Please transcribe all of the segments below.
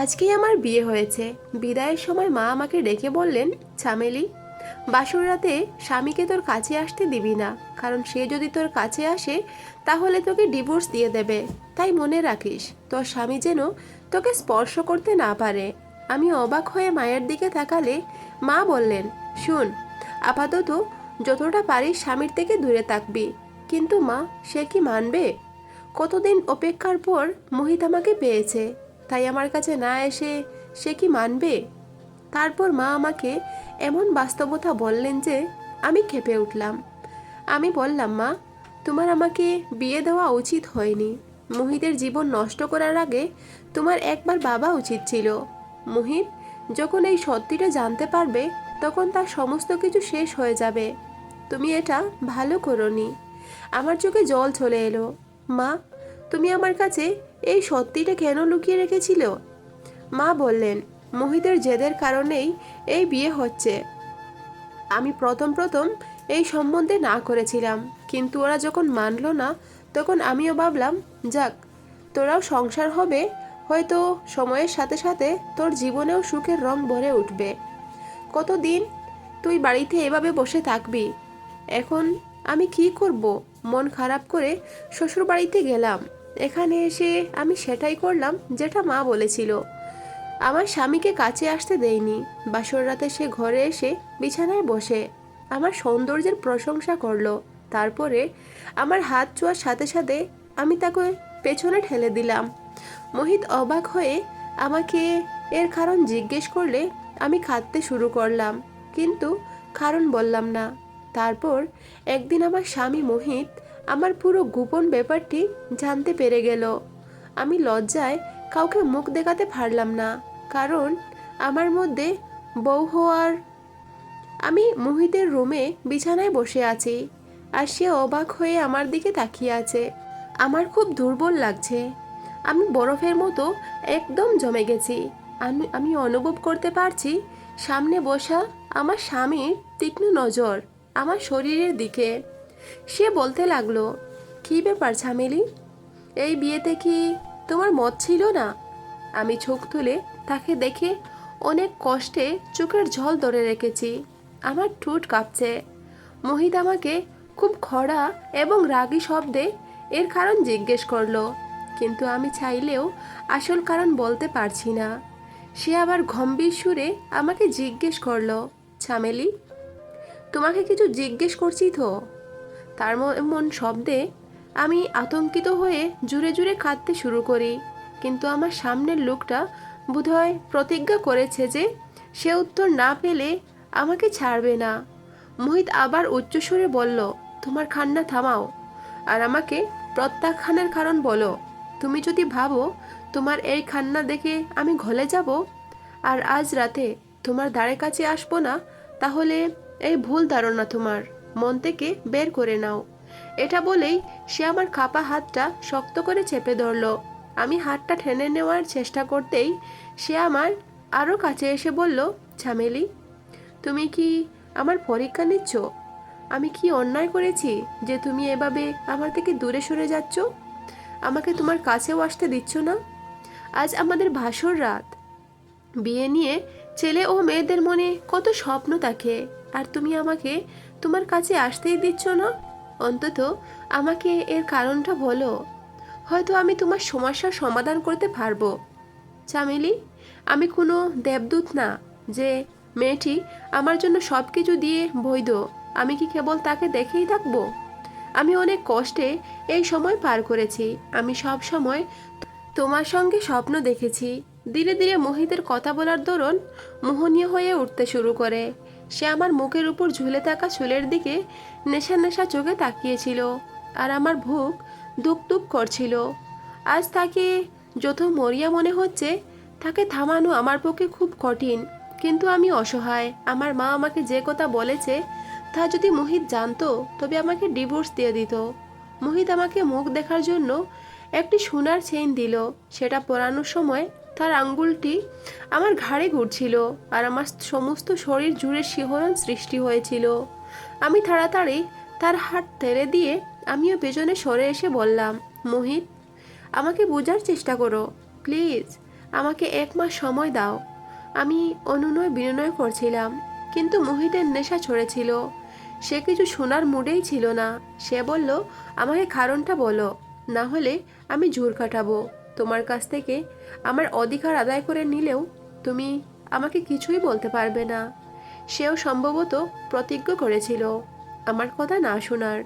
আজকেই আমার বিয়ে হয়েছে। বিদায়ের সময় মা আমাকে ডেকে বললেন চামেলি বাসর রাতে স্বামীকে তোর কাছে আসতে দিবি না, কারণ সে যদি তোর কাছে আসে, তাহলে তোকে ডিভোর্স দিয়ে দেবে। তাই মনে রাখিস, তোর স্বামী যেন তোকে স্পর্শ করতে না পারে। আমি অবাক হয়ে মায়ের দিকে তাকালে মা বললেন, শুন, আপাতত যতটা পারিস স্বামীর থেকে দূরে থাকবি। কিন্তু মা, সে কি মানবে? কতদিন অপেক্ষার পর মোহিত আমাকে পেয়েছে। তাই আমার কাছে না এসে সে কি মানবে? তারপর মা আমাকে এমন বাস্তবতা বললেন যে আমি খেপে উঠলাম। আমি বললাম, মা, তোমার আমাকে বিয়ে দেওয়া উচিত হয়নি। মোহিতের জীবন নষ্ট করার আগে তোমার একবার বাবা উচিত ছিল। মোহিত যখন এই সত্যিটা জানতে পারবে, তখন তার সমস্ত কিছু শেষ হয়ে যাবে। তুমি এটা ভালো করনি। আমার চোখে জল চলে এলো। মা, তুমি আমার কাছে এই সত্যিটা কেন লুকিয়ে রেখেছিল? মা বললেন, মোহিতের জেদের কারণেই এই বিয়ে হচ্ছে। আমি প্রথম প্রথম এই সম্বন্ধে না করেছিলাম, কিন্তু ওরা যখন মানলো না, তখন আমিও ভাবলাম, যাক, তোরাও সংসার হবে, হয়তো সময়ের সাথে সাথে তোর জীবনেও সুখের রং ভরে উঠবে। কতদিন তুই বাড়িতে এভাবে বসে থাকবি? এখন আমি কি করব? মন খারাপ করে শ্বশুর বাড়িতে গেলাম। এখানে এসে আমি সেটাই করলাম যেটা মা বলেছিল। আমার স্বামীকে কাছে আসতে দেয়নি। বাসর রাতে সে ঘরে এসে বিছানায় বসে। আমার সৌন্দর্যের প্রশংসা করল। তারপরে আমার হাত চোয়ার সাথে সাথে আমি তাকে পেছনে ঠেলে দিলাম। মোহিত অবাক হয়ে আমাকে এর কারণ জিজ্ঞেস করলে আমি খাটতে শুরু করলাম। কিন্তু কারণ বললাম না। তারপর একদিন আমার স্বামী মোহিত আমার পুরো গোপন ব্যাপারটি জানতে পেরে গেল। আমি লজ্জায় কাউকে মুখ দেখাতে পারলাম না, কারণ আমার মধ্যে বউ হওয়ার আমি মোহিতের রুমে বিছানায় বসে আছি, আর সে অবাক হয়ে আমার দিকে তাকিয়ে আছে। আমার খুব দুর্বল লাগছে। আমি বরফের মতো একদম জমে গেছি। আমি আমি অনুভব করতে পারছি সামনে বসা আমার স্বামীর তীক্ষ্ণ নজর আমার শরীরের দিকে। সে বলতে লাগল, কী ব্যাপার ঝামেলি? এই বিয়েতে কি তোমার মত ছিল না? আমি চোখ তুলে তাকে দেখে অনেক কষ্টে চোখের জল ধরে রেখেছি। আমার ঠোঁট কাঁপছে। মোহিত আমাকে খুব খড়া এবং রাগী শব্দে এর কারণ জিজ্ঞেস করল, কিন্তু আমি চাইলেও আসল কারণ বলতে পারছি না। সে আবার গম্ভীর সুরে আমাকে জিজ্ঞেস করল ছামেলি তোমাকে কিছু জিজ্ঞেস করছি তো? তার এমন শব্দে আমি আতঙ্কিত হয়ে জুড়ে জুড়ে কাঁদতে শুরু করি। কিন্তু আমার সামনের লোকটা বোধহয় প্রতিজ্ঞা করেছে যে সে উত্তর না পেলে আমাকে ছাড়বে না। মোহিত আবার উচ্চস্বরে বলল, তোমার খান্না থামাও। আর আমাকে প্রত্যাখ্যানের কারণ বলো, তুমি যদি ভাবো তোমার এই খান্না দেখে আমি ঘলে যাব, আর আজ রাতে তোমার দ্বারে কাছে আসব না, তাহলে এই ভুল ধারণা তোমার। মন থেকে বের করে নাও। এটা বলেই সে আমার কাপা হাতটা শক্ত করে চেপে ধরলো। আমি হাতটা টেনে নেওয়ার চেষ্টা করতেই সে আমার আরও কাছে এসে বলল, ঝামেলি, তুমি কি আমার পরীক্ষা নিচ্ছ? আমি কি অন্যায় করেছি যে তুমি এভাবে আমার থেকে দূরে সরে যাচ্ছ? আমাকে তোমার কাছেও আসতে দিচ্ছ না? আজ আমাদের ভাসর রাত। বিয়ে নিয়ে ছেলে ও মেয়েদের মনে কত স্বপ্ন থাকে, আর তুমি আমাকে তোমার কাছে আসতেই দিচ্ছ না? অন্তত আমাকে এর কারণটা বলো। হয়তো আমি তোমার সমস্যার সমাধান করতে পারব। চামেলি, আমি কোনো দেবদূত না যে মেয়েটি আমার জন্য সব কিছু দিয়ে বৈধ। আমি কি কেবল তাকে দেখেই থাকব? আমি অনেক কষ্টে এই সময় পার করেছি। আমি সব সময় তোমার সঙ্গে স্বপ্ন দেখেছি। ধীরে ধীরে মোহিতের কথা বলার দরুন মোহনীয় হয়ে উঠতে শুরু করে। সে আমার মুখের উপর ঝুলে থাকা চুলের দিকে নেশা নেশা চোখে তাকিয়েছিল আর আমার ভুক দুক দুক করছিল। আজ তাকে যত মরিয়া মনে হচ্ছে, তাকে থামানো আমার পক্ষে খুব কঠিন। কিন্তু আমি অসহায়। আমার মা আমাকে যে কথা বলেছে, তা যদি মোহিত জানতো, তবে আমাকে ডিভোর্স দিয়ে দিত। মোহিত আমাকে মুখ দেখার জন্য একটি সোনার চেইন দিল। সেটা পরানোর সময় তার আঙ্গুলটি আমার ঘাড়ে ঘুরছিল আর আমার সমস্ত শরীর জুড়ে শিহরণ সৃষ্টি হয়েছিল। আমি তাড়াতাড়ি তার হাত তেড়ে দিয়ে আমিও পেছনে সরে এসে বললাম, মোহিত, আমাকে বোঝার চেষ্টা করো। প্লিজ, আমাকে এক মাস সময় দাও। আমি অনুনয় বিনয় করছিলাম, কিন্তু মোহিতের নেশা ছড়েছিল। সে কিছু শোনার মুডেই ছিল না। সে বলল, আমাকে কারণটা বলো, না হলে আমি জোর কাটাবো। তোমার কাছ থেকে আমার অধিকার আদায় করে নিলেও তুমি আমাকে কিছুই বলতে পারবে না। সেও সম্ভবত প্রতিজ্ঞ করেছিল আমার কথা না শোনার।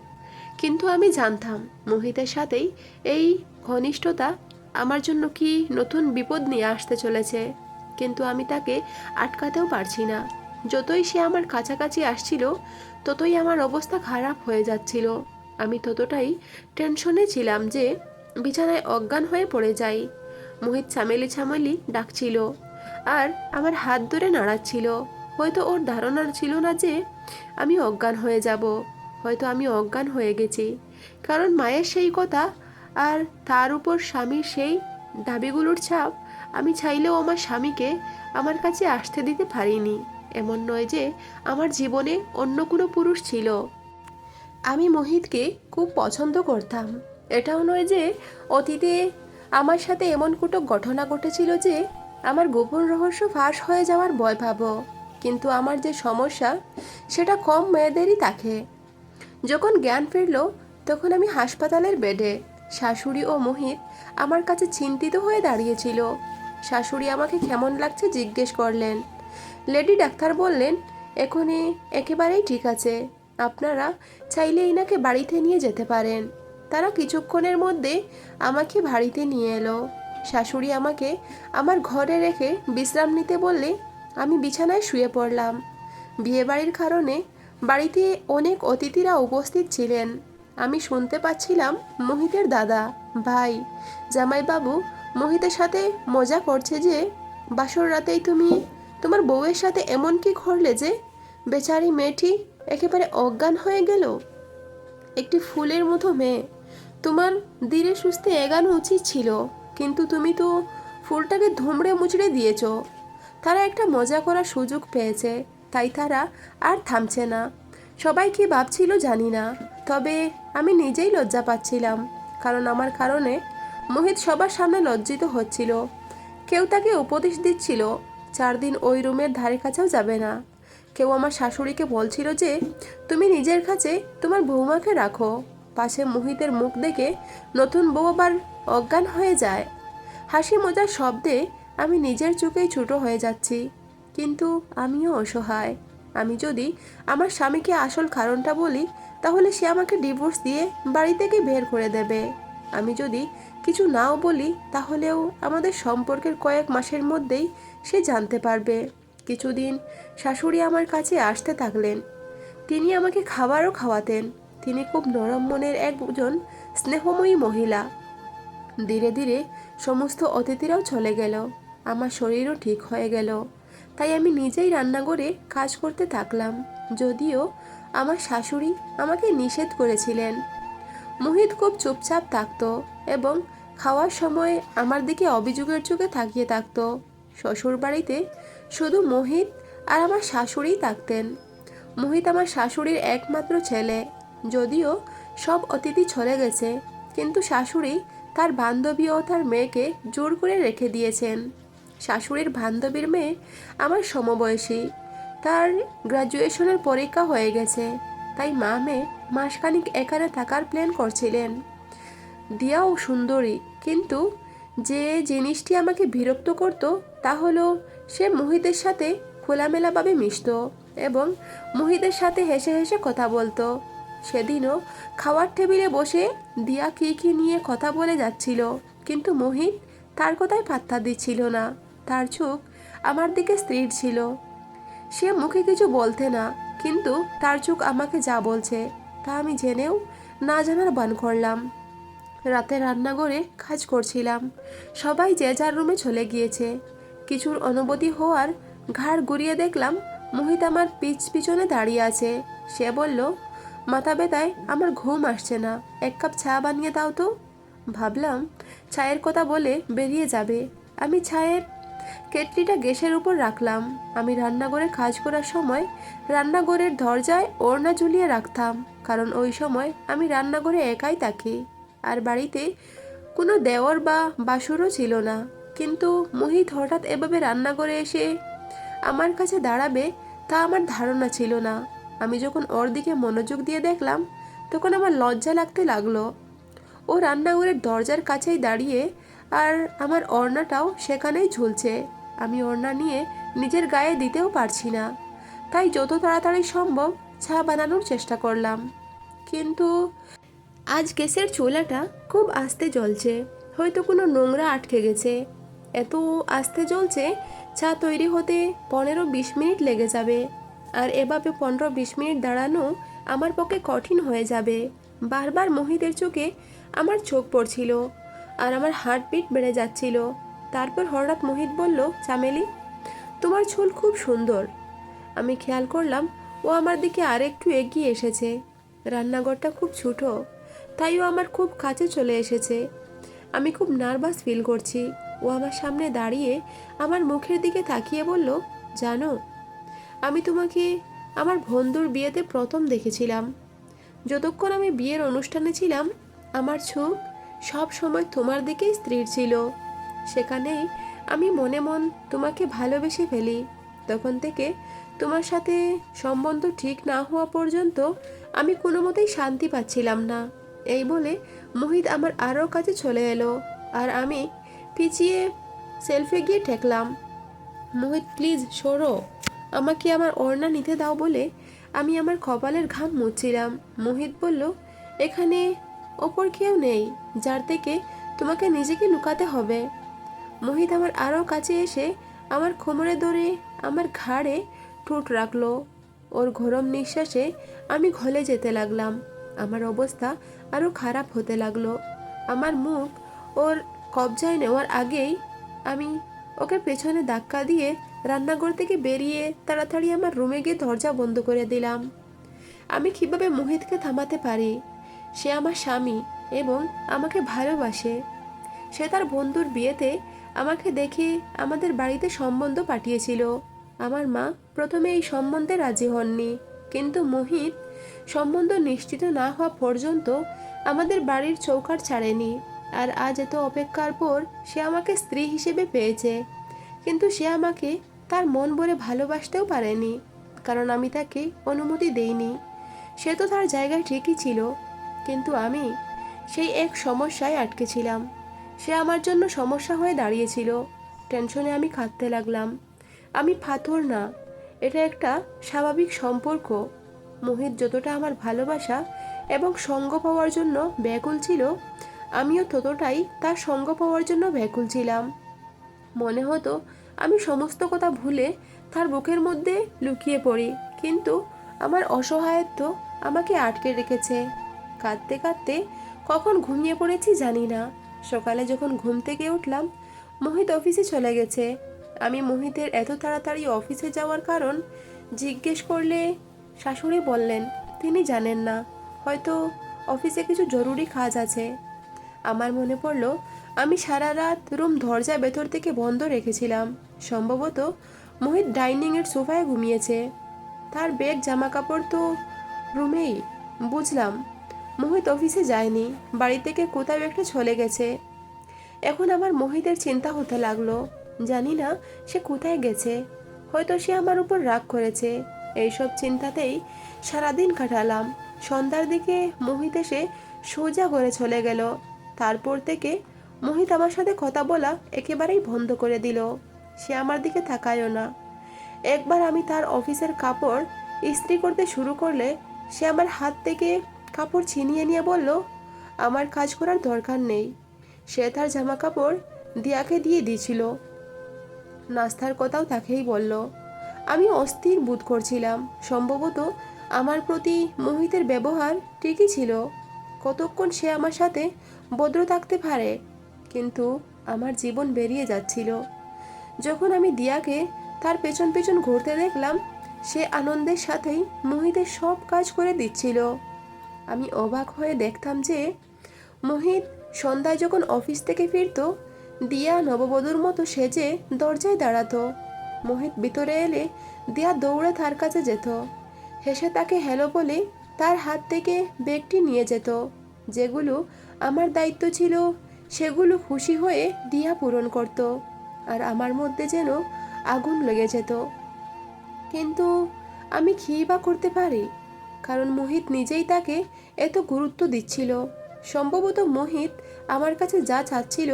কিন্তু আমি জানতাম মোহিতের সাথেই এই ঘনিষ্ঠতা আমার জন্য কি নতুন বিপদ নিয়ে আসতে চলেছে। কিন্তু আমি তাকে আটকাতেও পারছি না। যতই সে আমার কাছাকাছি আসছিল, ততই আমার অবস্থা খারাপ হয়ে যাচ্ছিল। আমি ততটাই টেনশনে ছিলাম যে বিছানায় অজ্ঞান হয়ে পড়ে যাই। মোহিত ছামেলি ছামেলি ডাকছিল আর আমার হাত ধরে নাড়াচ্ছিল। হয়তো ওর ধারণা ছিল না যে আমি অজ্ঞান হয়ে যাব। হয়তো আমি অজ্ঞান হয়ে গেছি। কারণ মায়ের সেই কথা আর তার উপর স্বামীর সেই দাবিগুলোর ছাপ আমি চাইলেও আমার স্বামীকে আমার কাছে আসতে দিতে পারিনি। এমন নয় যে আমার জীবনে অন্য কোনো পুরুষ ছিল। আমি মোহিতকে খুব পছন্দ করতাম। এটাও নয় যে অতীতে আমার সাথে এমন কোনো ঘটনা ঘটেছিল যে আমার গোপন রহস্য ফাঁস হয়ে যাওয়ার ভয় পাবো। কিন্তু আমার যে সমস্যা, সেটা কম মেয়েদেরই থাকে। যখন জ্ঞান ফিরল, তখন আমি হাসপাতালের বেডে শাশুড়ি ও মোহিত আমার কাছে চিন্তিত হয়ে দাঁড়িয়েছিল। শাশুড়ি আমাকে কেমন লাগছে জিজ্ঞেস করলেন। লেডি ডাক্তার বললেন, এখনই একেবারেই ঠিক আছে। আপনারা চাইলে ইনাকে বাড়িতে নিয়ে যেতে পারেন। তারা কিছুক্ষণের মধ্যে আমাকে বাড়িতে নিয়ে এলো। শাশুড়ি আমাকে আমার ঘরে রেখে বিশ্রাম নিতে বললে আমি বিছানায় শুয়ে পড়লাম। বিয়েবাড়ির কারণে বাড়িতে অনেক অতিথিরা উপস্থিত ছিলেন। আমি শুনতে পাচ্ছিলাম মোহিতের দাদা, ভাই, জামাইবাবু মোহিতের সাথে মজা করছে যে, বাসর রাতেই তুমি তোমার বউয়ের সাথে এমন কি করলে যে, বেচারি মেয়েটি একেবারে অজ্ঞান হয়ে গেল? একটি ফুলের মতো মেয়ে। তোমার ধীরে সুস্থে এগানো উচিত ছিল, কিন্তু তুমি তো ফুলটাকে ধুমড়ে মুচড়ে দিয়েছ। তারা একটা মজা করার সুযোগ পেয়েছে, তাই তারা আর থামছে না। সবাই কি ভাবছিল জানি না, তবে আমি নিজেই লজ্জা পাচ্ছিলাম, কারণ আমার কারণে মোহিত সবার সামনে লজ্জিত হচ্ছিল। কেউ তাকে উপদেশ দিচ্ছিল, চার দিন ওই রুমের ধারে কাছেও যাবে না। কেউ আমার শাশুড়িকে বলছিল যে, তুমি নিজের কাছে তোমার বৌমাকে রাখো। পাশে মোহিতের মুখ দেখে নতুন বউ আবার অজ্ঞান হয়ে যায়। হাসি মজার শব্দে আমি নিজের চোখেই ছোট হয়ে যাচ্ছি, কিন্তু আমিও অসহায়। আমি যদি আমার স্বামীকে আসল কারণটা বলি, তাহলে সে আমাকে ডিভোর্স দিয়ে বাড়ি থেকে বের করে দেবে। আমি যদি কিছু নাও বলি, তাহলেও আমাদের সম্পর্কের কয়েক মাসের মধ্যেই সে জানতে পারবে। কিছুদিন শাশুড়ি আমার কাছে আসতে থাকলেন। তিনি আমাকে খাবারও খাওয়াতেন। তিনি খুব নরম মনের একজন স্নেহময়ী মহিলা। ধীরে ধীরে সমস্ত অতিথিরাও চলে গেল। আমার শরীরও ঠিক হয়ে গেল। তাই আমি নিজেই রান্নাঘরে কাজ করতে থাকলাম। যদিও আমার শাশুড়ি আমাকে নিষেধ করেছিলেন। মোহিত খুব চুপচাপ থাকতো এবং খাওয়ার সময় আমার দিকে অভিযোগের চোখে তাকিয়ে থাকতো। শ্বশুর বাড়িতে শুধু মোহিত আর আমার শাশুড়িই থাকতেন। মোহিত আমার শাশুড়ির একমাত্র ছেলে। যদিও সব অতিথি চলে গেছে, কিন্তু শাশুড়ি তার বান্ধবী ও তার মেয়েকে জোর করে রেখে দিয়েছেন। শাশুড়ির বান্ধবীর মেয়ে আমার সমবয়সী, তার গ্রাজুয়েশনের পরীক্ষা হয়ে গেছে, তাই মা মেয়ে মাসখানিক এখানে থাকার প্ল্যান করছিলেন। দিয়াও সুন্দরী, কিন্তু যে জিনিসটি আমাকে বিরক্ত করত তা হলো সে মোহিতের সাথে খোলামেলাভাবে মিশত এবং মোহিতের সাথে হেসে হেসে কথা বলতো। সেদিনও খাওয়ার টেবিলে বসে দিয়া কী কী নিয়ে কথা বলে যাচ্ছিল। কিন্তু মোহিত তার কথায় পাত্তা দিচ্ছিল না। তার চোখ আমার দিকে স্থির ছিল। সে মুখে কিছু বলতে না, কিন্তু তার চোখ আমাকে যা বলছে তা আমি জেনেও না জানার বান করলাম। রাতে রান্নাঘরে কাজ করছিলাম। সবাই যে যার রুমে চলে গিয়েছে। কিছুর অনুভূতি হওয়ার ঘাড় ঘুরিয়ে দেখলাম, মোহিত আমার পিছ পিছনে দাঁড়িয়ে আছে। সে বলল মাথা ব্যথায় আমার ঘুম আসছে না। এক কাপ চা বানিয়ে দাও তো। ভাবলাম, চায়ের কথা বলে বেরিয়ে যাবে। আমি চায়ের কেটলিটা গ্যাসের উপর রাখলাম। আমি রান্নাঘরে কাজ করার সময় রান্নাঘরের দরজায় ওড়না ঝুলিয়ে রাখতাম, কারণ ওই সময় আমি রান্নাঘরে একাই থাকি। আর বাড়িতে কোনো দেওর বা বাসুরও ছিল না। কিন্তু মোহিত হঠাৎ এভাবে রান্নাঘরে এসে আমার কাছে দাঁড়াবে তা আমার ধারণা ছিল না। আমি যখন ওর দিকে মনোযোগ দিয়ে দেখলাম, তখন আমার লজ্জা লাগতে লাগল। ও রান্নাঘরের দরজার কাছেই দাঁড়িয়ে আর আমার ওড়নাটাও সেখানেই ঝুলছে। আমি ওড়না নিয়ে নিজের গায়ে দিতেও পারছি না। তাই যত তাড়াতাড়ি সম্ভব চা বানানোর চেষ্টা করলাম। কিন্তু আজ গ্যাসের চুলাটা খুব আস্তে জ্বলছে। হয়তো কোনো নোংরা আটকে গেছে। এত আস্তে জ্বলছে, চা তৈরি হতে পনেরো বিশ মিনিট লেগে যাবে। আর এভাবে পনেরো বিশ মিনিট দাঁড়ানো আমার পক্ষে কঠিন হয়ে যাবে। বারবার মোহিতের চোখে আমার চোখ পড়ছিল আর আমার হার্টবিট বেড়ে যাচ্ছিল। তারপর হঠাৎ মোহিত বলল, চামেলি, তোমার চুল খুব সুন্দর। আমি খেয়াল করলাম, ও আমার দিকে আরেকটু এগিয়ে এসেছে। রান্নাঘরটা খুব ছোটো, তাই ও আমার খুব কাছে চলে এসেছে। আমি খুব নার্ভাস ফিল করছি। ও আমার সামনে দাঁড়িয়ে আমার মুখের দিকে তাকিয়ে বলল, জানো আমি তোমাকে আমার বন্ধুর বিয়েতে প্রথম দেখেছিলাম। যতক্ষণ আমি বিয়ের অনুষ্ঠানে ছিলাম, আমার চোখ সব সময় তোমার দিকেই স্থির ছিল। সেখানেই আমি মনে মন তোমাকে ভালোবেসে ফেলি। তখন থেকে তোমার সাথে সম্বন্ধ ঠিক না হওয়া পর্যন্ত আমি কোনো মতেই শান্তি পাচ্ছিলাম না। এই বলে মোহিত আমার আরও কাছে চলে এলো আর আমি পিছিয়ে সেলফে গিয়ে ঠেকলাম। মোহিত, প্লিজ, সরো। আমাকে আমার ওড়না নিতে দাও বলে আমি আমার কপালের ঘাম মুছছিলাম মোহিত বলল, এখানে ওপর কেউ নেই, যার থেকে তোমাকে নিজেকে লুকাতে হবে। মোহিত আমার আরও কাছে এসে আমার কোমরে ধরে আমার ঘাড়ে ঠোঁট রাখল। ওর গরম নিঃশ্বাসে আমি ঘলে যেতে লাগলাম। আমার অবস্থা আরও খারাপ হতে লাগল। আমার মুখ ওর কবজায় নেওয়ার আগেই আমি ওকে পেছনে ধাক্কা দিয়ে রান্নাঘর থেকে বেরিয়ে তাড়াতাড়ি আমার রুমে গিয়ে দরজা বন্ধ করে দিলাম। আমি কীভাবে মোহিতকে থামাতে পারি? সে আমার স্বামী এবং আমাকে ভালোবাসে। সে তার বন্ধুর বিয়েতে আমাকে দেখে আমাদের বাড়িতে সম্বন্ধ পাঠিয়েছিল। আমার মা প্রথমে এই সম্বন্ধে রাজি হননি, কিন্তু মোহিত সম্বন্ধ নিশ্চিত না হওয়া পর্যন্ত আমাদের বাড়ির চৌকাট ছাড়েনি। আর আজ এত অপেক্ষার পর সে আমাকে স্ত্রী হিসেবে পেয়েছে। কিন্তু সে আমাকে তার মন ভরে ভালোবাসতেও পারেনি, কারণ আমি তাকে অনুমতি দেইনি। সে তো তার জায়গায় ঠিকই ছিল, কিন্তু আমি সেই এক সমস্যায় আটকে ছিলাম। সে আমার জন্য সমস্যা হয়ে দাঁড়িয়েছিল। টেনশনে আমি কাঁদতে লাগলাম। আমি পাথর না, এটা একটা স্বাভাবিক সম্পর্ক। মোহিত যতটা আমার ভালোবাসা এবং সঙ্গ পাওয়ার জন্য ব্যাকুল ছিল, আমিও ততটাই তার সঙ্গ পাওয়ার জন্য ব্যাকুল ছিলাম। মনে হতো আমি সমস্ত কথা ভুলে তার বুকের মধ্যে লুকিয়ে পড়ি। কিন্তু আমার অসহায়ত্ব আমাকে আটকে রেখেছে। কাঁদতে কাঁদতে কখন ঘুমিয়ে পড়েছি জানি না। সকালে যখন ঘুম থেকে উঠলাম, মোহিত অফিসে চলে গেছে। আমি মোহিতের এত তাড়াতাড়ি অফিসে যাওয়ার কারণ জিজ্ঞেস করলে শাশুড়ি বললেন, তিনি জানেন না, হয়তো অফিসে কিছু জরুরি কাজ আছে। আমার মনে পড়ল, আমি সারা রাত রুম দরজা ভেতর থেকে বন্ধ রেখেছিলাম। সম্ভবত মোহিত ডাইনিংয়ের সোফায় ঘুমিয়েছে। তার ব্যাগ জামা কাপড় তো রুমেই, বুঝলাম। মোহিত অফিসে যায়নি, বাড়ি থেকে কোথাও একটা চলে গেছে। এখন আমার মোহিতের চিন্তা হতে লাগল, জানি না সে কোথায় গেছে। হয়তো সে আমার উপর রাগ করেছে। এইসব চিন্তাতেই সারাদিন কাটালাম। সন্ধ্যার দিকে মোহিত এসে সোজা করে চলে গেল। তারপর থেকে মোহিত আমার সাথে কথা বলা একেবারেই বন্ধ করে দিল। সে আমার দিকে তাকায়ও না। একবার আমি তার অফিসের কাপড় ইস্ত্রি করতে শুরু করলে সে আমার হাত থেকে কাপড় ছিনিয়ে নিয়ে বলল, আমার কাজ করার দরকার নেই। সে তার জামা কাপড় দিয়াকে দিয়ে দিয়েছিল। নাস্তার কথাও তাকেই বলল, আমি অস্থির বোধ করছিলাম। সম্ভবত আমার প্রতি মোহিতের ব্যবহার ঠিকই ছিল। কতক্ষণ সে আমার সাথে ভদ্র থাকতে পারে, কিন্তু আমার জীবন বেরিয়ে যাচ্ছিল। যখন আমি দিয়াকে তার পেছন পেছন ঘুরতে দেখলাম, সে আনন্দের সাথেই মোহিতের সব কাজ করে দিচ্ছিল। আমি অবাক হয়ে দেখতাম যে, মোহিত সন্ধ্যায় যখন অফিস থেকে ফিরতো, দিয়া নববধূর মতো সেজে দরজায় দাঁড়াতো। মোহিত ভিতরে এলে দিয়া দৌড়ে তার কাছে যেত। হেসে তাকে হ্যালো বলে তার হাত থেকে ব্যাগটি নিয়ে যেত। যেগুলো আমার দায়িত্ব ছিল, সেগুলো খুশি হয়ে দিয়া পূরণ করত। আর আমার মধ্যে যেন আগুন লেগে যেত। কিন্তু আমি কী বা করতে পারি? কারণ মোহিত নিজেই তাকে এত গুরুত্ব দিচ্ছিল। সম্ভবত মোহিত আমার কাছে যা চাচ্ছিল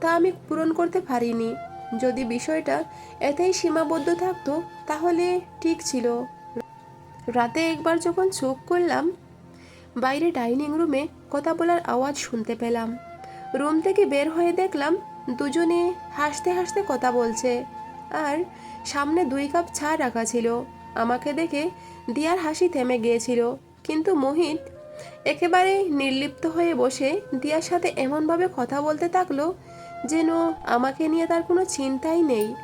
তা আমি পূরণ করতে পারিনি। যদি বিষয়টা এতেই সীমাবদ্ধ থাকতো, তাহলে ঠিক ছিল। রাতে একবার যখন চোখ করলাম, বাইরে ডাইনিং রুমে কথা বলার আওয়াজ শুনতে পেলাম। রুম থেকে বের হয়ে দেখলাম দুজনে হাসতে হাসতে কথা বলছে। আর সামনে দুই কাপ চা রাখা ছিল। আমাকে দেখে দিয়ার হাসি থেমে গিয়েছিল। কিন্তু মোহিত একেবারে নির্লিপ্ত হয়ে বসে দিয়ার সাথে এমনভাবে কথা বলতে থাকল যেন আমাকে নিয়ে তার কোনো চিন্তাই নেই।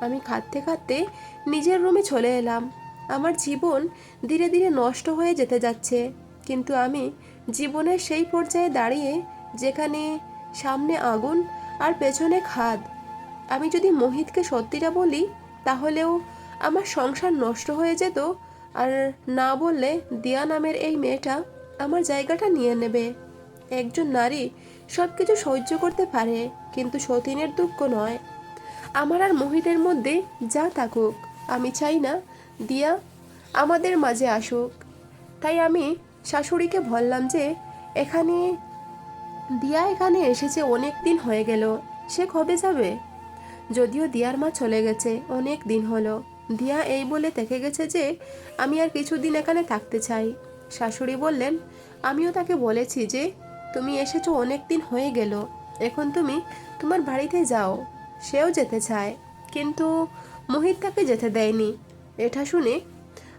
আমি খাটতে খাটতে নিজের রুমে চলে এলাম। আমার জীবন ধীরে ধীরে নষ্ট হয়ে যেতে যাচ্ছে। কিন্তু আমি জীবনের সেই পর্যায়ে দাঁড়িয়ে যেখানে সামনে আগুন আর পেছনে খাদ। আমি যদি মোহিতকে সত্যিটা বলি, তাহলেও আমার সংসার নষ্ট হয়ে যেত আর না বললে দিয়া নামের এই মেয়েটা আমার জায়গাটা নিয়ে নেবে। একজন নারী সব কিছু সহ্য করতে পারে, কিন্তু সতীনের দুঃখ নয়। আমার আর মোহিতের মধ্যে যা থাকুক, আমি চাই না দিয়া আমাদের মাঝে আসুক। তাই আমি শাশুড়িকে বললাম যে, এখানে দিয়া এখানে এসেছে অনেক দিন হয়ে গেল। সে কবে যাবে? যদিও দিয়ার মা চলে গেছে, অনেক দিন হলো। দিয়া এই বলে দেখে গেছে যে, আমি আর কিছুদিন এখানে থাকতে চাই। শাশুড়ি বললেন, আমিও তাকে বলেছি যে, তুমি এসেছ অনেক দিন হয়ে গেল, এখন তুমি তোমার বাড়িতে যাও। সেও যেতে চায়, কিন্তু মোহিত তাকে যেতে দেয়নি। এটা শুনে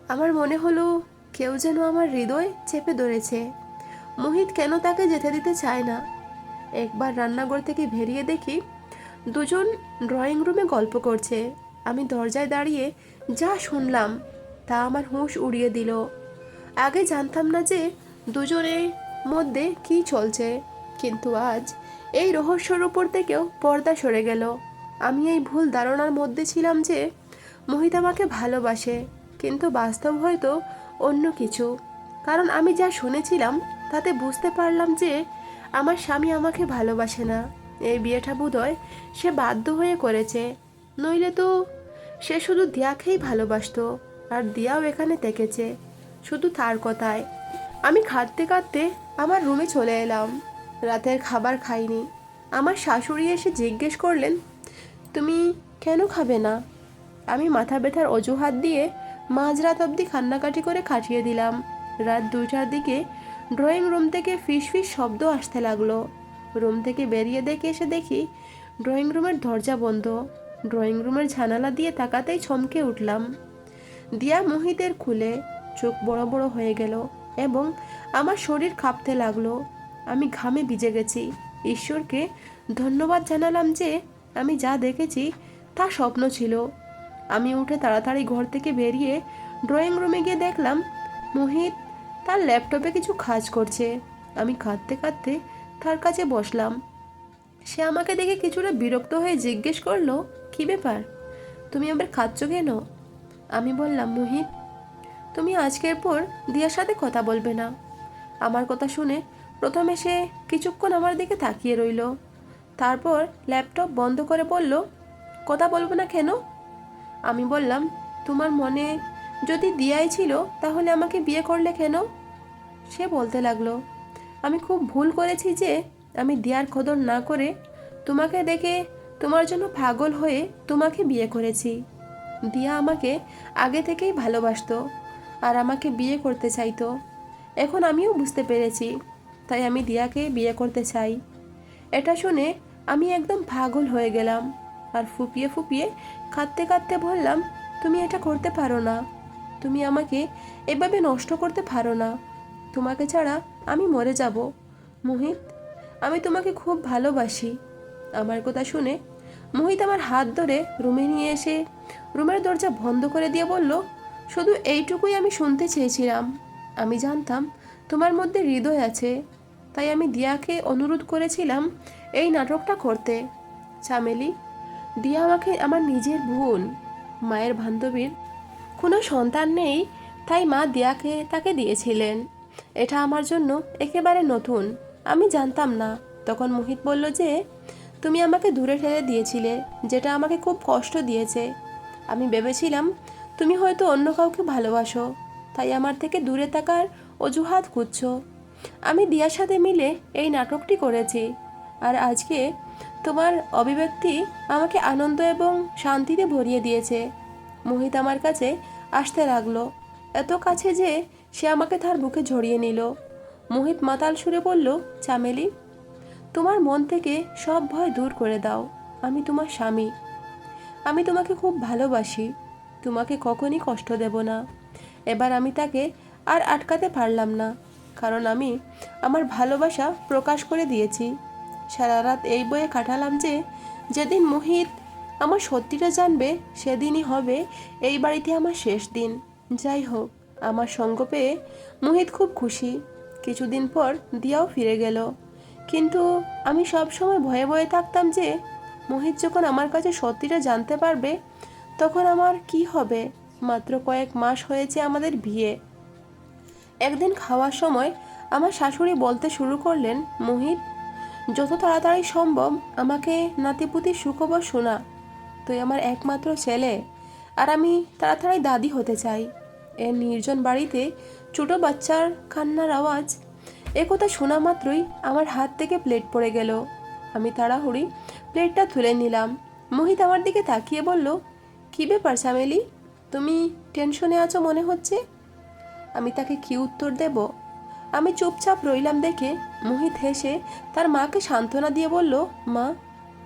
আমার মনে হলো, কেউ যেন আমার হৃদয় চেপে ধরেছে। মোহিত কেন তাকে যেতে দিতে চায় না? একবার রান্নাঘর থেকে বেরিয়ে দেখি দুজন ড্রয়িং রুমে গল্প করছে। আমি দরজায় দাঁড়িয়ে যা শুনলাম তা আমার হুঁশ উড়িয়ে দিল। আগে জানতাম না যে দুজনের মধ্যে কি চলছে, কিন্তু আজ এই রহস্যর উপর থেকেও পর্দা সরে গেল। আমি এই ভুল ধারণার মধ্যে ছিলাম যে মোহিত আমাকে ভালোবাসে, কিন্তু বাস্তব হয়তো অন্য কিছু। কারণ আমি যা শুনেছিলাম তাতে বুঝতে পারলাম যে আমার স্বামী আমাকে ভালোবাসে না। এই বিয়েটা বোধহয় সে বাধ্য হয়ে করেছে। নইলে তো সে শুধু দিয়াকেই ভালোবাসতো আর দিয়াও এখানে থেকেছে। শুধু তার কথায়। আমি খাটতে কাঁদতে আমার রুমে চলে এলাম। রাতের খাবার খাইনি। আমার শাশুড়ি এসে জিজ্ঞেস করলেন, তুমি কেন খাবে না? আমি মাথা ব্যথার অজুহাত দিয়ে মাঝরাত অবধি কান্নাকাটি করে খাটিয়ে দিলাম। রাত দুইটার দিকে ড্রয়িং রুম থেকে ফিস শব্দ আসতে লাগল। রুম থেকে বেরিয়ে দেখে এসে দেখি ড্রয়িং রুমের দরজা বন্ধ। ড্রয়িং রুমের জানালা দিয়ে তাকাতেই চমকে উঠলাম। দিয়া মোহিতের খুলে চোখ বড় বড় হয়ে গেল এবং আমার শরীর কাঁপতে লাগল। আমি ঘামে ভিজে গেছি। ঈশ্বরকে ধন্যবাদ জানালাম যে আমি যা দেখেছি তা স্বপ্ন ছিল। আমি উঠে তাড়াতাড়ি ঘর থেকে বেরিয়ে ড্রয়িং রুমে গিয়ে দেখলাম মোহিত তার ল্যাপটপে কিছু কাজ করছে। আমি কাঁদতে কাঁদতে তার কাছে বসলাম। সে আমাকে দেখে কিছুটা বিরক্ত হয়ে জিজ্ঞেস করল, কি ব্যাপার? তুমি আবার খাচ্ছ কেন? আমি বললাম, মোহিত, তুমি আজকের পর দিয়ার সাথে কথা বলবে না। আমার কথা শুনে প্রথমে সে কিছুক্ষণ আমার দিকে তাকিয়ে রইল। তারপর ল্যাপটপ বন্ধ করে বলল, কথা বলব না কেন? আমি বললাম, তোমার মনে যদি দিয়াই ছিল, তাহলে আমাকে বিয়ে করলে কেন? সে বলতে লাগল, আমি খুব ভুল করেছি যে আমি দিয়ার খদর না করে তোমাকে দেখে তোমার জন্য পাগল হয়ে তোমাকে বিয়ে করেছি। দিয়া আমাকে আগে থেকেই ভালোবাসতো আর আমাকে বিয়ে করতে চাইতো। এখন আমিও বুঝতে পেরেছি, তাই আমি দিয়াকে বিয়ে করতে চাই। এটা শুনে আমি একদম পাগল হয়ে গেলাম আর ফুপিয়ে ফুপিয়ে কাঁদতে কাঁদতে বললাম, তুমি এটা করতে পারো না। তুমি আমাকে এভাবে নষ্ট করতে পারো না। তোমাকে ছাড়া আমি মরে যাব। মোহিত, আমি তোমাকে খুব ভালোবাসি। আমার কথা শুনে মোহিত আমার হাত ধরে রুমে নিয়ে এসে রুমের দরজা বন্ধ করে দিয়ে বলল, শুধু এইটুকুই আমি শুনতে চেয়েছিলাম। আমি জানতাম তোমার মধ্যে হৃদয় আছে। তাই আমি দিয়াকে অনুরোধ করেছিলাম এই নাটকটা করতে। চামেলি, দিয়া আমাকে আমার নিজের বোন, মায়ের বান্ধবীর কোনো সন্তান নেই, তাই মা দিয়াকে তাকে দিয়েছিলেন। এটা আমার জন্য একেবারে নতুন, আমি জানতাম না। তখন মোহিত বলল যে, তুমি আমাকে দূরে ঠেলে দিয়েছিলে, যেটা আমাকে খুব কষ্ট দিয়েছে। আমি ভেবেছিলাম তুমি হয়তো অন্য কাউকে ভালোবাসো, তাই আমার থেকে দূরে থাকার অজুহাত খুঁজছো। আমি দিয়ার সাথে মিলে এই নাটকটি করেছি, আর আজকে তোমার অভিব্যক্তি আমাকে আনন্দ এবং শান্তিতে ভরিয়ে দিয়েছে। মোহিত আমার কাছে আসতে লাগল। এত কাছে যে সে আমাকে তার বুকে ঝরিয়ে নিল। মোহিত মাতাল সুরে বলল, চামেলি, তোমার মন থেকে সব ভয় দূর করে দাও। আমি তোমার স্বামী। আমি তোমাকে খুব ভালোবাসি। তোমাকে কখনই কষ্ট দেব না। এবার আমি তাকে আর আটকাতে পারলাম না, কারণ আমি আমার ভালোবাসা প্রকাশ করে দিয়েছি। সারা রাত এই বয়ে কাটালাম যে, যেদিন মোহিত আমার সত্যিটা জানবে, সেদিনই হবে, এই বাড়িতে আমার শেষ দিন। যাই হোক, আমার সঙ্গ পেয়ে মোহিত খুব খুশি। কিছুদিন পর দিয়াও ফিরে গেল। কিন্তু আমি সব সময় ভয়ে ভয়ে থাকতাম যে, মোহিত যখন আমার কাছে সত্যিটা জানতে পারবে, তখন আমার কি হবে? মাত্র কয়েক মাস হয়েছে আমাদের বিয়ে। একদিন খাওয়ার সময় আমার শাশুড়ি বলতে শুরু করলেন, মোহিত, যত তাড়াতাড়ি সম্ভব আমাকে নাতিপুতির সুখবর শোনা। তুই আমার একমাত্র ছেলে। আর আমি তাড়াতাড়ি দাদি হতে চাই। এর নির্জন বাড়িতে ছোটো বাচ্চার কান্নার আওয়াজ। একথা শোনা মাত্রই আমার হাত থেকে প্লেট পড়ে গেল। আমি তাড়াহুড়ি প্লেটটা তুলে নিলাম। মোহিত আমার দিকে তাকিয়ে বলল, কী ব্যাপার চামেলি তুমি টেনশনে আছো মনে হচ্ছে? আমি তাকে কি উত্তর দেব? আমি চুপচাপ রইলাম দেখে মোহিত হেসে তার মাকে সান্ত্বনা দিয়ে বলল, মা,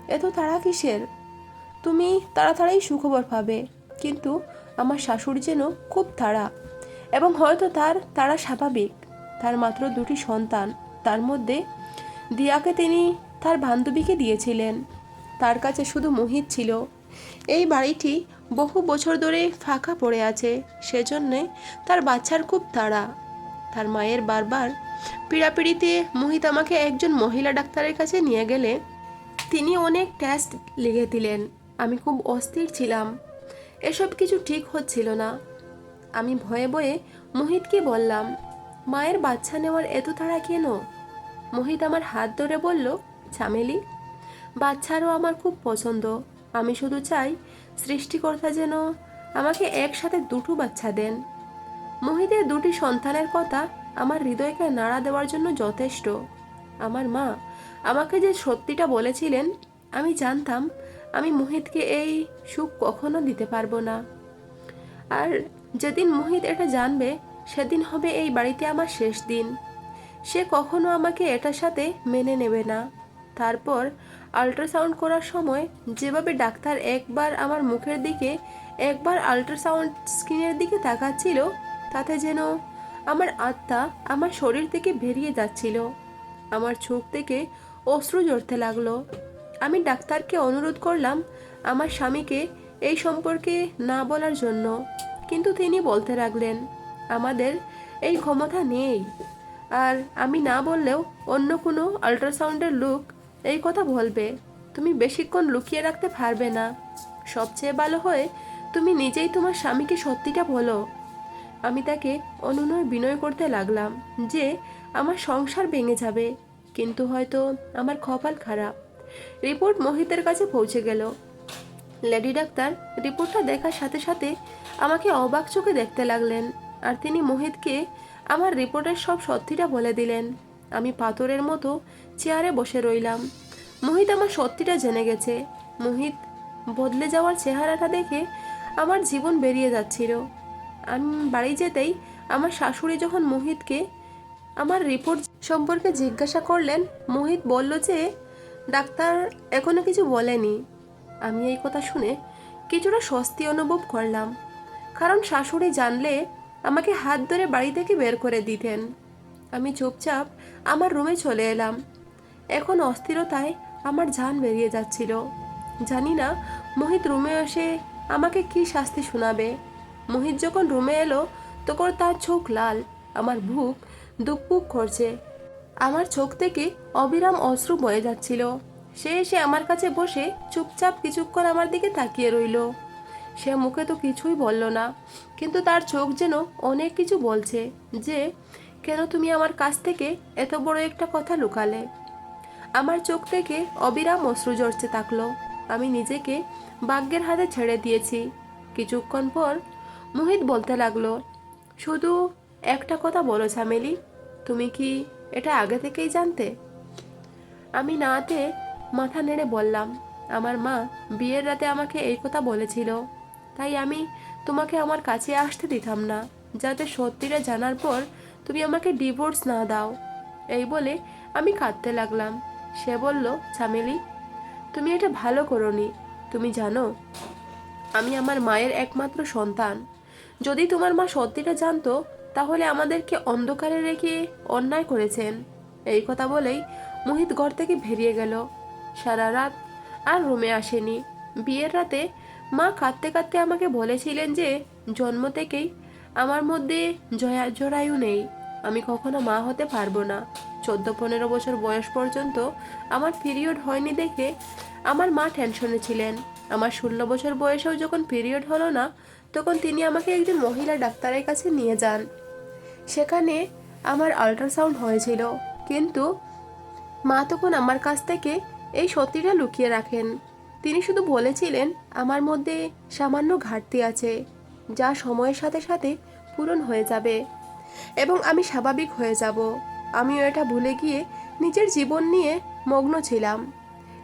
এত তাড়া কিসের? তুমি তাড়াতাড়ি সুখবর পাবে। কিন্তু আমার শাশুড়ি যেন খুব তাড়া এবং হয়তো তার তারা স্বাভাবিক। তার মাত্র দুটি সন্তান। তার মধ্যে দিয়াকে তিনি তার বান্ধবীকে দিয়েছিলেন। তার কাছে শুধু মোহিত ছিল। এই বাড়িটি বহু বছর ধরে ফাঁকা পড়ে আছে। সেজন্যে তার বাচ্চার খুব তাড়া। তার মায়ের বারবার পিড়াপিড়িতে মোহিত আমাকে একজন মহিলা ডাক্তারের কাছে নিয়ে গেলে তিনি অনেক টেস্ট লিখে দিলেন আমি খুব অস্থির ছিলাম। এসব কিছু ঠিক হচ্ছিল না। আমি ভয়ে ভয়ে মোহিতকে বললাম, মায়ের বাচ্চা নেওয়ার এত তাড়া কেন? মোহিত আমার হাত ধরে বলল চামেলি বাচ্চারও আমার খুব পছন্দ। আমি শুধু চাই সৃষ্টিকর্তা যেন আমাকে একসাথে দুটো বাচ্চা দেন। মোহিতের দুটি সন্তানের কথা আমার হৃদয়কে নাড়া দেওয়ার জন্য যথেষ্ট। আমার মা আমাকে যে সত্যিটা বলেছিলেন, আমি জানতাম আমি মোহিতকে এই সুখ কখনো দিতে পারব না। আর যেদিন মোহিত এটা জানবে, সেদিন হবে এই বাড়িতে আমার শেষ দিন। সে কখনো আমাকে এটার সাথে মেনে নেবে না। তারপর আল্ট্রাসাউন্ড করার সময় যেভাবে ডাক্তার একবার আমার মুখের দিকে, একবার আল্ট্রাসাউন্ড স্ক্রিনের দিকে তাকাচ্ছিল, তাতে যেন আমার আত্মা আমার শরীর থেকে বেরিয়ে যাচ্ছিল। আমার চোখ থেকে অশ্রু জড়তে লাগল। আমি ডাক্তারকে অনুরোধ করলাম আমার স্বামীকে এই সম্পর্কে না বলার জন্য। কিন্তু তিনি বলতে লাগলেন, আমাদের এই ক্ষমতা নেই। আর আমি না বললেও অন্য কোনো আল্ট্রাসাউন্ডের লোক এই কথা বলবে। তুমি বেশিক্ষণ লুকিয়ে রাখতে পারবে না। সবচেয়ে ভালো হয় তুমি নিজেই তোমার স্বামীকে সত্যিটা বলো। আমি তাকে অনুনয় বিনয় করতে লাগলাম যে আমার সংসার ভেঙে যাবে, কিন্তু হয়তো আমার কপাল খারাপ। রিপোর্ট মোহিতের কাছে পৌঁছে গেল। লেডি ডাক্তার রিপোর্টটা দেখার সাথে সাথে আমাকে অবাক চোখে দেখতে লাগলেন আর তিনি মোহিতকে আমার রিপোর্টের সব সত্যিটা বলে দিলেন। আমি পাথরের মতো চেয়ারে বসে রইলাম। মোহিত আমার সত্যিটা জেনে গেছে। মোহিত বদলে যাওয়ার চেহারাটা দেখে আমার জীবন বেরিয়ে যাচ্ছিল। আমি বাড়ি যেতেই আমার শাশুড়ি যখন মোহিতকে আমার রিপোর্ট সম্পর্কে জিজ্ঞাসা করলেন, মোহিত বলল যে ডাক্তার এখনও কিছু বলেনি। আমি এই কথা শুনে কিছুটা স্বস্তি অনুভব করলাম। কারণ শাশুড়ি জানলে আমাকে হাত ধরে বাড়ি থেকে বের করে দিতেন। আমি চুপচাপ আমার রুমে চলে এলাম। এখন অস্থিরতায় আমার জান বেরিয়ে যাচ্ছিল। জানি না মোহিত রুমে এসে আমাকে কি শাস্তি শোনাবে। মোহিত যখন রুমে এলো, তখন তার চোখ লাল, আমার বুক দুকপুক করছে। আমার চোখ থেকে অবিরাম অশ্রু বয়ে যাচ্ছিল। সে এসে আমার কাছে বসে চুপচাপ কিছুক্ষণ আমার দিকে তাকিয়ে রইল। সে মুখে তো কিছুই বলল না, কিন্তু তার চোখ যেন অনেক কিছু বলছে যে, কেন তুমি আমার কাছ থেকে এত বড় একটা কথা লুকালে? আমার চোখ থেকে অবিরাম অশ্রু ঝরতে থাকল আমি নিজেকে ভাগ্যের হাতে ছেড়ে দিয়েছি। কিছুক্ষণ পর মোহিত বলতে লাগল, শুধু একটা কথা বলো ঝামেলি, তুমি কি এটা আগে থেকেই জানতে? আমি নাতে মাথা নেড়ে বললাম, আমার মা বিয়ের রাতে আমাকে এই কথা বলেছিল, তাই আমি তোমাকে আমার কাছে আসতে দিতাম না। যাতে সত্যিটা জানার পর তুমি আমাকে ডিভোর্স না দাও। এই বলে আমি কাঁদতে লাগলাম। সে বলল চামেলি তুমি এটা ভালো করনি। তুমি জানো, আমি আমার মায়ের একমাত্র সন্তান। যদি তোমার মা সত্যিটা জানতো তাহলে আমাদেরকে অন্ধকারে রেখে অন্যায় করেছেন। এই কথা বলেই মোহিত ঘর থেকে বেরিয়ে গেল। সারা রাত আর রুমে আসেনি। বিয়ের রাতে মা কাঁদতে কাঁদতে আমাকে বলেছিলেন যে, জন্ম থেকেই আমার মধ্যে জয়া জরায়ু নেই। আমি কখনো মা হতে পারব না। চোদ্দ পনেরো বছর বয়স পর্যন্ত আমার পিরিয়ড হয়নি দেখে আমার মা টেনশনে ছিলেন। আমার ষোলো বছর বয়সেও যখন পিরিয়ড হলো না, তখন তিনি আমাকে একজন মহিলা ডাক্তারের কাছে নিয়ে যান। সেখানে আমার আল্ট্রাসাউন্ড হয়েছিল। কিন্তু মা তখন আমার কাছ থেকে এই সত্যিটা লুকিয়ে রাখেন। তিনি শুধু বলেছিলেন, আমার মধ্যে সামান্য ঘাটতি আছে, যা সময়ের সাথে সাথে পূরণ হয়ে যাবে এবং আমি স্বাভাবিক হয়ে যাব। আমিও এটা ভুলে গিয়ে নিজের জীবন নিয়ে মগ্ন ছিলাম।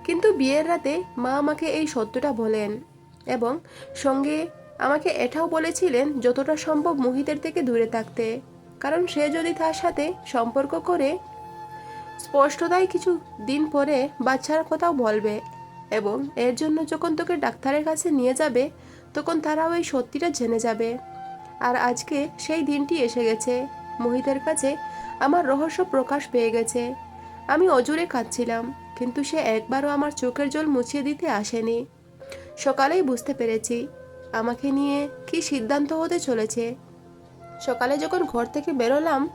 কিন্তু বিয়ের রাতে মা আমাকে এই সত্যটা বলেন এবং সঙ্গে আমাকে এটাও বলেছিলেন, যতটা সম্ভব মোহিতের থেকে দূরে থাকতে। কারণ সে যদি তার সাথে সম্পর্ক করে, স্পষ্টতাই কিছু দিন পরে বাচ্চার কথাও বলবে এবং এর জন্য যখন তোকে ডাক্তারের কাছে নিয়ে যাবে, তখন তারাও এই সত্যিটা জেনে যাবে। আর আজকে সেই দিনটি এসে গেছে। মোহিতের কাছে আমার রহস্য প্রকাশ পেয়ে গেছে। আমি অজুরে কাঁদছিলাম, কিন্তু সে একবারও আমার চোখের জল মুছিয়ে দিতে আসেনি। সকালেই বুঝতে পেরেছি, আমাকে নিয়ে কি সিদ্ধান্ত হতে চলেছে। সকালে যখন ঘর থেকে বেরোলাম,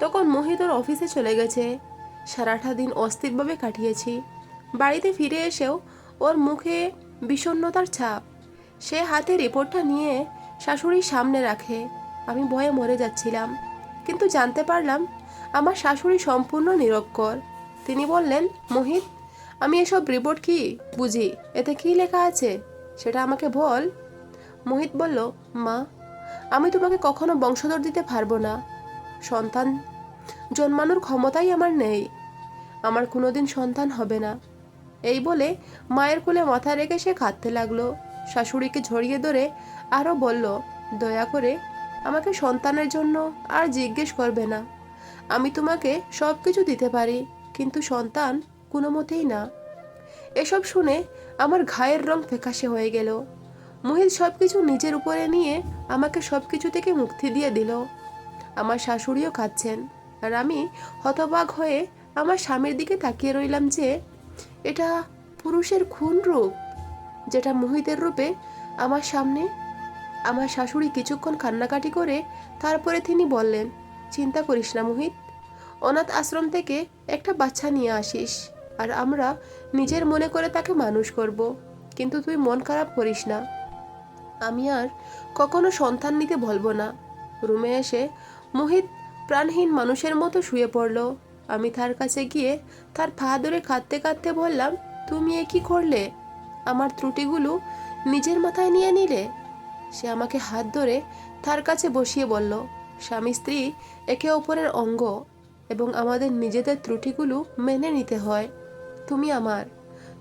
তখন মোহিত ওর অফিসে চলে গেছে। সারাটা দিন অস্থিরভাবে কাটিয়েছি। বাড়িতে ফিরে এসেও ওর মুখে বিষণ্ণতার ছাপ। সে হাতে রিপোর্টটা নিয়ে শাশুড়ির সামনে রাখে। আমি ভয়ে মরে যাচ্ছিলাম। কিন্তু জানতে পারলাম, আমার শাশুড়ি সম্পূর্ণ নিরক্ষর। তিনি বললেন, মোহিত, আমি এসব রিপোর্ট কি? বুঝি, এতে কি লেখা আছে? সেটা আমাকে বল। মোহিত বলল, মা আমি তোমাকে কখনো বংশধর দিতে পারব না। সন্তান, জন্মানোর ক্ষমতাই আমার নেই। আমার কোনোদিন সন্তান হবে না। এই বলে মায়ের কোলে মাথা রেখে সে কাঁদতে লাগল। শাশুড়িকে ঝরিয়ে ধরে আরও বলল, দয়া করে আমাকে সন্তানের জন্য আর জিজ্ঞেস করবে না। আমি তোমাকে সব কিছু দিতে পারি, কিন্তু সন্তান কোনো মতেই না। এসব শুনে আমার ঘায়ের রং ফেকাশে হয়ে গেল। মহিল সব কিছু নিজের উপরে নিয়ে আমাকে সব কিছু থেকে মুক্তি দিয়ে দিল। আমার শাশুড়িও খাচ্ছেন আর আমি হতবাক হয়ে আমার স্বামীর দিকে তাকিয়ে রইলাম যে, এটা পুরুষের খুন রূপ, যেটা মোহিতের রূপে আমার সামনে আমার শাশুড়ি কিছুক্ষণ কান্নাকাটি করে তারপরে তিনি বললেন, চিন্তা করিস না মোহিত, অনাথ আশ্রম থেকে একটা বাচ্চা নিয়ে আসিস, আর আমরা নিজের মনে করে তাকে মানুষ করব, কিন্তু তুই মন খারাপ করিস না। আমি আর কখনো সন্তান নিতে বলব না। রুমে এসে মোহিত প্রাণহীন মানুষের মতো শুয়ে পড়ল। আমি তার কাছে গিয়ে তার পা ধরে কাঁদতে কাঁদতে বললাম, তুমি এ কি করলে? আমার ত্রুটিগুলো নিজের মাথায় নিয়ে নিলে? সে আমাকে হাত ধরে তার কাছে বসিয়ে বলল, স্বামী স্ত্রী একে অপরের অঙ্গ এবং আমাদের নিজেদের ত্রুটিগুলো মেনে নিতে হয়। তুমি আমার,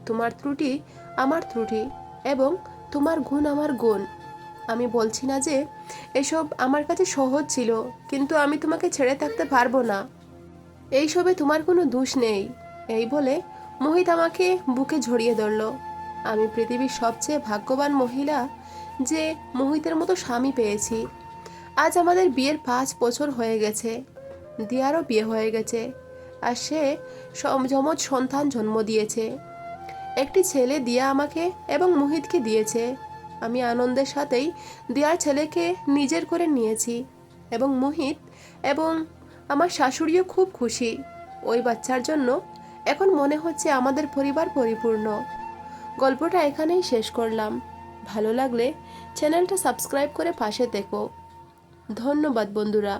তোমার ত্রুটি আমার ত্রুটি এবং তোমার গুণ আমার গুণ। আমি বলছি না যে এসব আমার কাছে সহজ ছিল, কিন্তু আমি তোমাকে ছেড়ে থাকতে পারব না। এইসবে তোমার কোনো দোষ নেই। এই বলে মোহিত আমাকে বুকে ঝরিয়ে ধরল। আমি পৃথিবীর সবচেয়ে ভাগ্যবান মহিলা যে মোহিতের মতো স্বামী পেয়েছি। আজ আমাদের বিয়ের পাঁচ বছর হয়ে গেছে। দিয়ারও বিয়ে হয়ে গেছে। আর সে যমজ সন্তান জন্ম দিয়েছে। একটি ছেলে দিয়া আমাকে এবং মোহিতকে দিয়েছে। আমি আনন্দের সাথেই দিয়ার ছেলেকে নিজের করে নিয়েছি এবং মোহিত এবং আমার শাশুড়িও খুব খুশি। ওই বাচ্চার জন্য এখন মনে হচ্ছে আমাদের পরিবার পরিপূর্ণ। গল্পটা এখানেই শেষ করলাম। ভালো লাগলে চ্যানেলটা সাবস্ক্রাইব করে পাশে দেখো ধন্যবাদ বন্ধুরা।